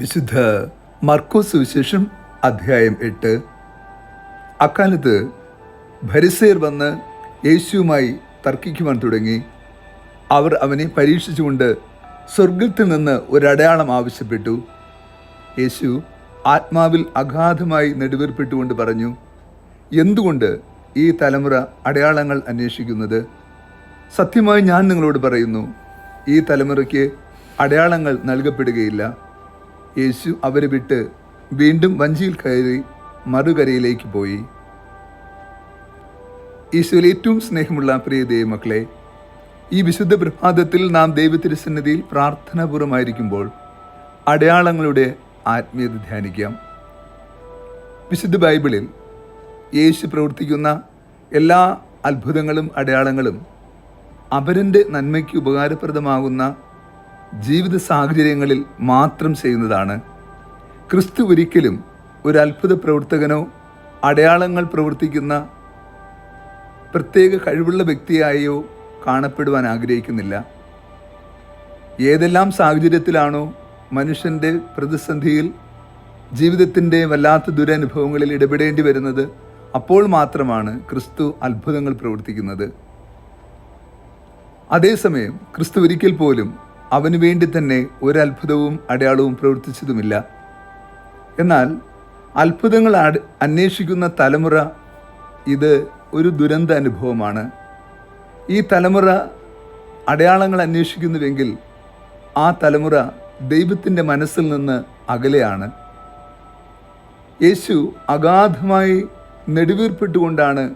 വിശുദ്ധ മർക്കോസ് സുവിശേഷം അധ്യായം എട്ട്. അക്കാലത്ത് ഭരിസേർ വന്ന് യേശുവുമായി തർക്കിക്കുവാൻ തുടങ്ങി. അവർ അവനെ പരീക്ഷിച്ചുകൊണ്ട് സ്വർഗത്തിൽ നിന്ന് ഒരടയാളം ആവശ്യപ്പെട്ടു. യേശു ആത്മാവിൽ അഗാധമായി നെടുവേർപ്പെട്ടുകൊണ്ട് പറഞ്ഞു എന്തുകൊണ്ട് ഈ തലമുറ അടയാളങ്ങൾ അന്വേഷിക്കുന്നത്? സത്യമായി ഞാൻ നിങ്ങളോട് പറയുന്നു ഈ തലമുറയ്ക്ക് അടയാളങ്ങൾ നൽകപ്പെടുകയില്ല. യേശു അവരെ വിട്ട് വീണ്ടും വഞ്ചിയിൽ കയറി മറുകരയിലേക്ക് പോയി. ഈശോയിൽ ഏറ്റവും സ്നേഹമുള്ള പ്രിയ ദൈവമക്കളെ ഈ വിശുദ്ധ പ്രഭാതത്തിൽ നാം ദൈവത്തിരുസന്നിധിയിൽ പ്രാർത്ഥനാപൂർവമായിരിക്കുമ്പോൾ അടയാളങ്ങളുടെ ആത്മീയത ധ്യാനിക്കാം. വിശുദ്ധ ബൈബിളിൽ യേശു പ്രവർത്തിക്കുന്ന എല്ലാ അത്ഭുതങ്ങളും അടയാളങ്ങളും അവരന്റെ നന്മയ്ക്ക് ഉപകാരപ്രദമാകുന്ന ജീവിത സാഹചര്യങ്ങളിൽ മാത്രം ചെയ്യുന്നതാണ്. ക്രിസ്തു ഒരിക്കലും ഒരു അത്ഭുത പ്രവർത്തകനോ അടയാളങ്ങൾ പ്രവർത്തിക്കുന്ന പ്രത്യേക കഴിവുള്ള വ്യക്തിയായോ കാണപ്പെടുവാൻ ആഗ്രഹിക്കുന്നില്ല. ഏതെല്ലാം സാഹചര്യത്തിലാണോ മനുഷ്യന്റെ പ്രതിസന്ധിയിൽ ജീവിതത്തിന്റെ വല്ലാത്ത ദുരനുഭവങ്ങളിൽ ഇടപെടേണ്ടി വരുന്നത് അപ്പോൾ മാത്രമാണ് ക്രിസ്തു അത്ഭുതങ്ങൾ പ്രവർത്തിക്കുന്നത്. അതേസമയം ക്രിസ്തു ഒരിക്കൽ പോലും അവന് വേണ്ടി തന്നെ ഒരത്ഭുതവും അടയാളവും പ്രവർത്തിച്ചതുമില്ല. എന്നാൽ അത്ഭുതങ്ങൾ അന്വേഷിക്കുന്ന തലമുറ ഇത് ഒരു ദുരന്ത അനുഭവമാണ്. ഈ തലമുറ അടയാളങ്ങൾ അന്വേഷിക്കുന്നുവെങ്കിൽ ആ തലമുറ ദൈവത്തിന്റെ മനസ്സിൽ നിന്ന് അകലെയാണ്. യേശു അഗാധമായി നെടുവീർപ്പെട്ടുകൊണ്ടാണ്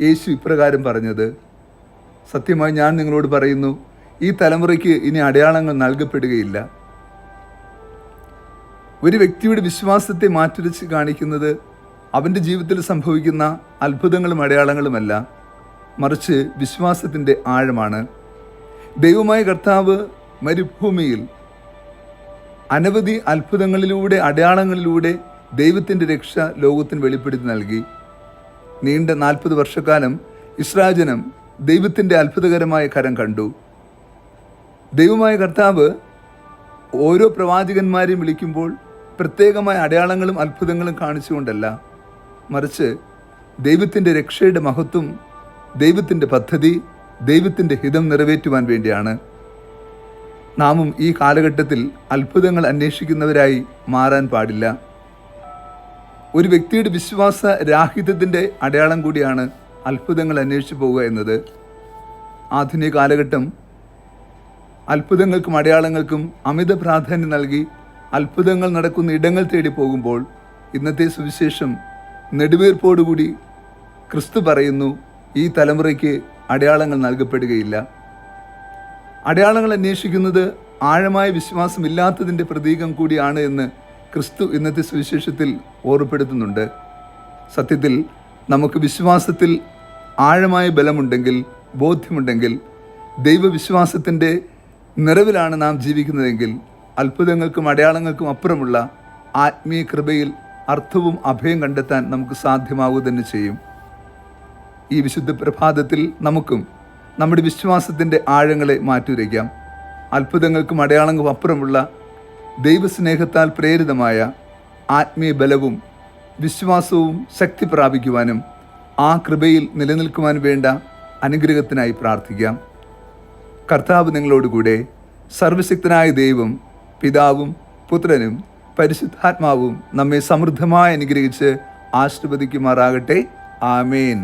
യേശു ഇപ്രകാരം പറഞ്ഞത്. സത്യമായി ഞാൻ നിങ്ങളോട് പറയുന്നു ഈ തലമുറയ്ക്ക് ഇനി അടയാളങ്ങൾ നൽകപ്പെടുകയില്ല. ഒരു വ്യക്തിയുടെ വിശ്വാസത്തെ മാറ്റുരച്ച് കാണിക്കുന്നത് അവന്റെ ജീവിതത്തിൽ സംഭവിക്കുന്ന അത്ഭുതങ്ങളും അടയാളങ്ങളുമല്ല. മറിച്ച് വിശ്വാസത്തിന്റെ ആഴമാണ്. ദൈവമായ കർത്താവ് മരുഭൂമിയിൽ അനവധി അത്ഭുതങ്ങളിലൂടെ അടയാളങ്ങളിലൂടെ ദൈവത്തിന്റെ രക്ഷ ലോകത്തിന് വെളിപ്പെടുത്തി നൽകി. നീണ്ട നാൽപ്പത് വർഷക്കാലം ഇസ്രാജനം ദൈവത്തിന്റെ അത്ഭുതകരമായ കരം കണ്ടു. ദൈവമായ കർത്താവ് ഓരോ പ്രവാചകന്മാരെയും വിളിക്കുമ്പോൾ പ്രത്യേകമായ അടയാളങ്ങളും അത്ഭുതങ്ങളും കാണിച്ചുകൊണ്ടല്ല മറിച്ച് ദൈവത്തിന്റെ രക്ഷയുടെ മഹത്വം ദൈവത്തിന്റെ പദ്ധതി ദൈവത്തിന്റെ ഹിതം നിറവേറ്റുവാൻ വേണ്ടിയാണ്. നാമും ഈ കാലഘട്ടത്തിൽ അത്ഭുതങ്ങൾ അന്വേഷിക്കുന്നവരായി മാറാൻ പാടില്ല. ഒരു വ്യക്തിയുടെ വിശ്വാസ രാഹിത്യത്തിന്റെ അടയാളം കൂടിയാണ് അത്ഭുതങ്ങൾ അന്വേഷിച്ചു പോവുക എന്നത്. ആധുനിക കാലഘട്ടം അത്ഭുതങ്ങൾക്കും അടയാളങ്ങൾക്കും അമിത പ്രാധാന്യം നൽകി അത്ഭുതങ്ങൾ നടക്കുന്ന ഇടങ്ങൾ തേടി പോകുമ്പോൾ ഇന്നത്തെ സുവിശേഷം നെടുവീർപ്പോടുകൂടി ക്രിസ്തു പറയുന്നു ഈ തലമുറയ്ക്ക് അടയാളങ്ങൾ നൽകപ്പെടുകയില്ല. അടയാളങ്ങൾ അന്വേഷിക്കുന്നത് ആഴമായ വിശ്വാസമില്ലാത്തതിന്റെ പ്രതീകം കൂടിയാണ് എന്ന് ക്രിസ്തു ഇന്നത്തെ സുവിശേഷത്തിൽ ഓർമ്മപ്പെടുത്തുന്നുണ്ട്. സത്യത്തിൽ നമുക്ക് വിശ്വാസത്തിൽ ആഴമായ ബലമുണ്ടെങ്കിൽ ബോധ്യമുണ്ടെങ്കിൽ ദൈവവിശ്വാസത്തിന്റെ നിറവിലാണ് നാം ജീവിക്കുന്നതെങ്കിൽ അത്ഭുതങ്ങൾക്കും അടയാളങ്ങൾക്കും അപ്പുറമുള്ള ആത്മീയ കൃപയിൽ അർത്ഥവും അഭയം കണ്ടെത്താൻ നമുക്ക് സാധ്യമാവുക തന്നെ ചെയ്യും. ഈ വിശുദ്ധ പ്രഭാതത്തിൽ നമുക്കും നമ്മുടെ വിശ്വാസത്തിന്റെ ആഴങ്ങളെ മാറ്റിവരയ്ക്കാം അത്ഭുതങ്ങൾക്കും അടയാളങ്ങൾക്കും അപ്പുറമുള്ള ദൈവസ്നേഹത്താൽ പ്രേരിതമായ ആത്മീയ ബലവും വിശ്വാസവും ശക്തി പ്രാപിക്കുവാനും ആ കൃപയിൽ നിലനിൽക്കുവാൻ വേണ്ട അനുഗ്രഹത്തിനായി പ്രാർത്ഥിക്കാം. കർത്താവ് നിങ്ങളോടുകൂടെ സർവശക്തനായ ദൈവം പിതാവും പുത്രനും പരിശുദ്ധാത്മാവും നമ്മെ സമൃദ്ധമായി അനുഗ്രഹിച്ച് ആശീർവദിക്കുമാറാകട്ടെ. ആമേൻ.